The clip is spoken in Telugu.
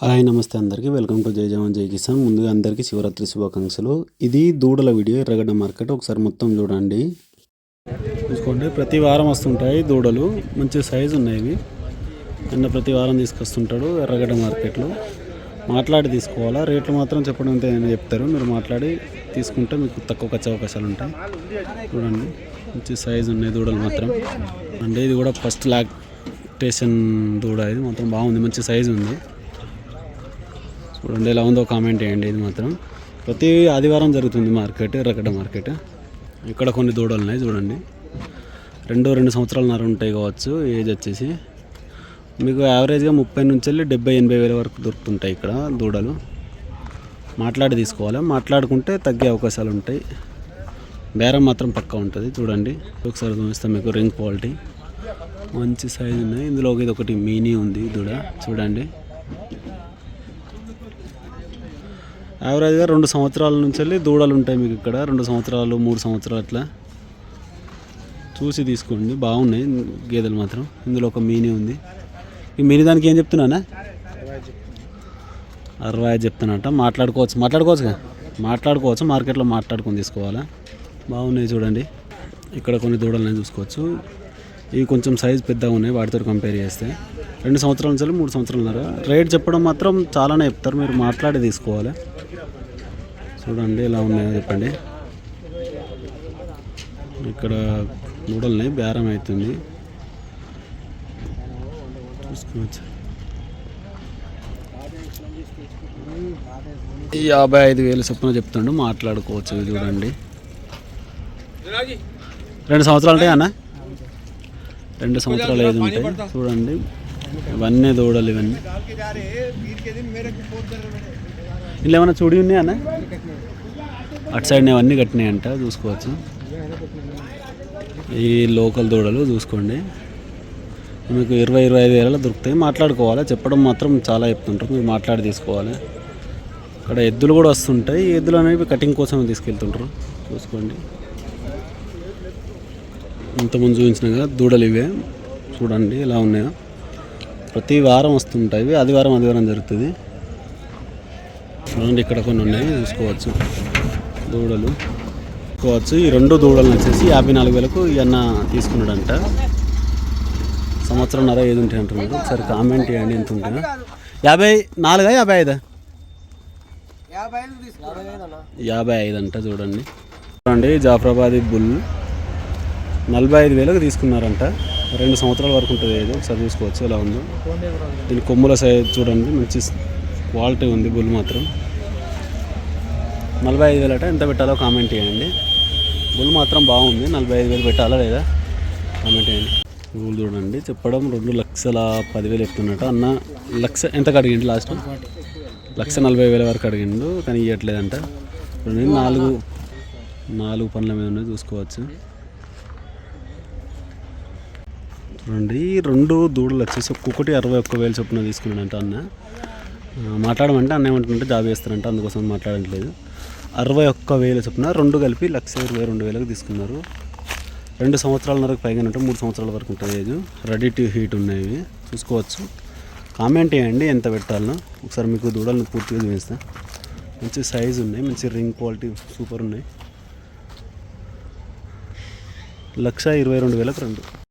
హాయ్ నమస్తే అందరికీ. వెల్కమ్ టు జై జవాన్ జై కిసాన్. ముందుగా అందరికీ శివరాత్రి శుభాకాంక్షలు. ఇది దూడల వీడియో ఎర్రగడ్డ మార్కెట్. ఒకసారి మొత్తం చూడండి. చూసుకోండి. ప్రతి వారం వస్తుంటాయి దూడలు. మంచి సైజు ఉన్నాయి ఇవి. నిన్న ప్రతి వారం తీసుకొస్తుంటాడు ఎర్రగడ్డ మార్కెట్లో. మాట్లాడి తీసుకోవాలా? రేట్లు మాత్రం చెప్పడం అంతే చెప్తారు. మీరు మాట్లాడి తీసుకుంటే మీకు తక్కువ వచ్చే అవకాశాలు ఉంటాయి. చూడండి. మంచి సైజు ఉన్నాయి దూడలు మాత్రం. అంటే ఇది కూడా ఫస్ట్ లాక్టేషన్ దూడ. ఇది మాత్రం బాగుంది. మంచి సైజు ఉంది. చూడండి ఎలా ఉందో కామెంట్ చేయండి ఇది మాత్రం. ప్రతి ఆదివారం జరుగుతుంది మార్కెట్ ఎర్రగడ్డ మార్కెట్. ఇక్కడ కొన్ని దూడలు ఉన్నాయి చూడండి. రెండు రెండు సంవత్సరాల నర ఉంటాయి కావచ్చు ఏజ్ వచ్చేసి. మీకు యావరేజ్గా ముప్పై నుంచి వెళ్ళి డెబ్బై ఎనభై వేల వరకు దొరుకుతుంటాయి ఇక్కడ దూడలు. మాట్లాడి తీసుకోవాలి. మాట్లాడుకుంటే తగ్గే అవకాశాలు ఉంటాయి. బేరం మాత్రం పక్కా ఉంటుంది చూడండి. ఒకసారి చూపిస్తాం మీకు రింగ్ క్వాలిటీ మంచి సైజు ఉన్నాయి. ఇందులో ఇది ఒకటి మీనీ ఉంది దూడ చూడండి. యావరేజ్గా రెండు సంవత్సరాల నుంచి వెళ్ళి దూడలు ఉంటాయి మీకు ఇక్కడ. రెండు సంవత్సరాలు మూడు సంవత్సరాలు అట్లా. చూసి తీసుకోండి. బాగున్నాయి గేదెలు మాత్రం. ఇందులో ఒక మీని ఉంది. ఈ మీని దానికి ఏం చెప్తున్నానా? అరవై ఐదు చెప్తానంట మాట్లాడుకోవచ్చు. మాట్లాడుకోవచ్చుగా? మాట్లాడుకోవచ్చు. మార్కెట్లో మాట్లాడుకొని తీసుకోవాలా? బాగున్నాయి చూడండి. ఇక్కడ కొన్ని దూడలు చూసుకోవచ్చు. ఇవి కొంచెం సైజ్ పెద్దగా ఉన్నాయి. వాటితో కంపేర్ చేస్తే. రెండు సంవత్సరాల నుంచి మూడు సంవత్సరాలున్నర రేట్ చెప్పడం మాత్రం చాలానే చెప్తారు. మీరు మాట్లాడి తీసుకోవాలి. చూడండి ఎలా ఉన్నాయో చెప్పండి. ఇక్కడ నూడల్ని బేరం అవుతుంది చూసుకోవచ్చు. యాభై ఐదు వేలు చొప్పున చెప్తుండు మాట్లాడుకోవచ్చు చూడండి. రెండు సంవత్సరాలు ఉంటాయి అన్న? రెండు సంవత్సరాలు ఐదు ఉంటాయి. చూడండి. ఇవన్నీ దూడలు ఇవన్నీ. ఇలా ఏమైనా చూడి ఉన్నాయా అన్న? అటు సైడ్ అవన్నీ కట్టినాయంట చూసుకోవచ్చు. ఈ లోకల్ దూడలు చూసుకోండి. మీకు ఇరవై ఇరవై ఐదు వేలలో దొరుకుతాయి. మాట్లాడుకోవాలి. చెప్పడం మాత్రం చాలా చెప్తుంటారు. మీరు మాట్లాడి తీసుకోవాలి. ఇక్కడ ఎద్దులు కూడా వస్తుంటాయి. ఈ ఎద్దులు అనేవి కటింగ్ కోసం తీసుకెళ్తుంటారు. చూసుకోండి. ఇంతకుముందు చూపించిన కదా దూడలు ఇవే. చూడండి ఎలా ఉన్నాయో. ప్రతి వారం వస్తుంటాయి. ఇవి ఆదివారం ఆదివారం జరుగుతుంది. చూడండి ఇక్కడ కొన్ని ఉన్నాయి చూసుకోవచ్చు. దూడలు. చూసుకోవచ్చు. ఈ రెండు దూడలు వచ్చేసి యాభై నాలుగు వేలకు ఇవన్న తీసుకున్నాడంట. సంవత్సరంన్నర ఏది ఉంటాయి అంటున్నాడు. ఒకసారి కామెంట్ చేయండి ఎంత ఉంటుందో. యాభై నాలుగా యాభై ఐదా? యాభై ఐదు అంట చూడండి. చూడండి జాఫరాబాద్ బుల్ నలభై ఐదు వేలకు తీసుకున్నారంట. రెండు సంవత్సరాల వరకు ఉంటుంది ఏదో ఒకసారి చూసుకోవచ్చు ఎలా ఉందో. దీని కొమ్ముల సైజ్ చూడండి మంచి క్వాలిటీ ఉంది బుల్ మాత్రం. నలభై ఐదు వేలు అంటే ఎంత పెట్టాలో కామెంట్ చేయండి. బుల్ మాత్రం బాగుంది. నలభై ఐదు వేలు పెట్టాలా లేదా? కామెంట్ చేయండి. బుల్ చూడండి. చెప్పడం రెండు లక్షల పదివేలు చెప్తున్నట్టు అన్న లక్ష ఎంత అడిగిండు లాస్ట్? లక్ష నలభై వేల వరకు అడిగిండు కానీ ఇవ్వట్లేదంట రెండు నాలుగు నాలుగు పనుల మీద ఉన్నాయి చూసుకోవచ్చు. చూడండి రెండు దూడలు వచ్చేసి ఒక్కొక్కటి అరవై ఒక్క వేలు చొప్పున తీసుకున్నాడంట అన్న. మాట్లాడమంటే అన్న ఏమంటుంటే జాబ్ చేస్తారంట అందుకోసం మాట్లాడట్లేదు. అరవై ఒక్క వేలు చొప్పున రెండు కలిపి లక్ష ఇరవై రెండు వేలకు తీసుకున్నారు. రెండు సంవత్సరాలన్నరకు పైగా ఉంటే మూడు సంవత్సరాల వరకు ఉంటుంది ఏజ్. రెడీ టు హీట్ ఉన్నాయి చూసుకోవచ్చు. కామెంట్ చేయండి ఎంత పెట్టాలనో. ఒకసారి మీకు దూడలను పూర్తిగా చూపిస్తా. మంచి సైజు ఉన్నాయి మంచి రింగ్ క్వాలిటీ సూపర్ ఉన్నాయి. లక్ష ఇరవై రెండు వేలకు రెండు.